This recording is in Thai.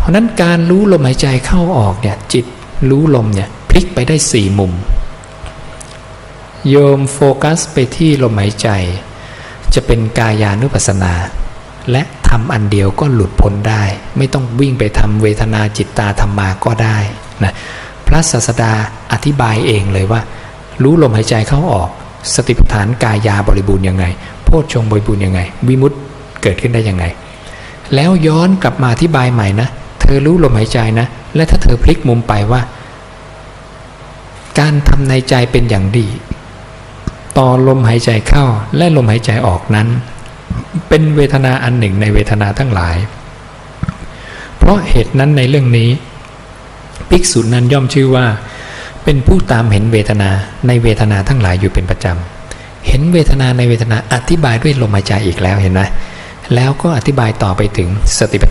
เพราะนั้นการรู้ลมหายใจเข้าออกเนี่ยจิตรู้ลมเนี่ยพลิกไปได้สี่มุม โยมโฟกัสไปที่ลมหายใจ จะเป็นกายานุปัสสนา และทำอันเดียวก็หลุดพ้นได้ ไม่ต้องวิ่งไปทำเวทนาจิตตาธรรมาก็ได้นะพระศาสดาอธิบายเองเลยว่า รู้ลมหายใจเข้าออก สติปัฏฐานกายาบริบูรณ์ยังไง โพชฌงค์บริบูรณ์ยังไง วิมุตติเกิดขึ้นได้ยังไง แล้วย้อนกลับมาอธิบายใหม่นะ อรู้ลมหายใจนะ และถ้าเธอพลิกมุมไปว่า การทำในใจเป็นอย่างดี ต่อลมหายใจเข้าและลมหายใจออกนั้น เป็นเวทนาอันหนึ่งในเวทนาทั้งหลาย เพราะเหตุนั้นในเรื่องนี้ภิกษุนั้นย่อมชื่อว่า เป็นผู้ตามเห็นเวทนาในเวทนาทั้งหลายอยู่เป็นประจำ เห็นเวทนาในเวทนาอธิบายด้วยลมหายใจอีกแล้วเห็นไหมแล้วก็อธิบายต่อไปถึงสติปัฏ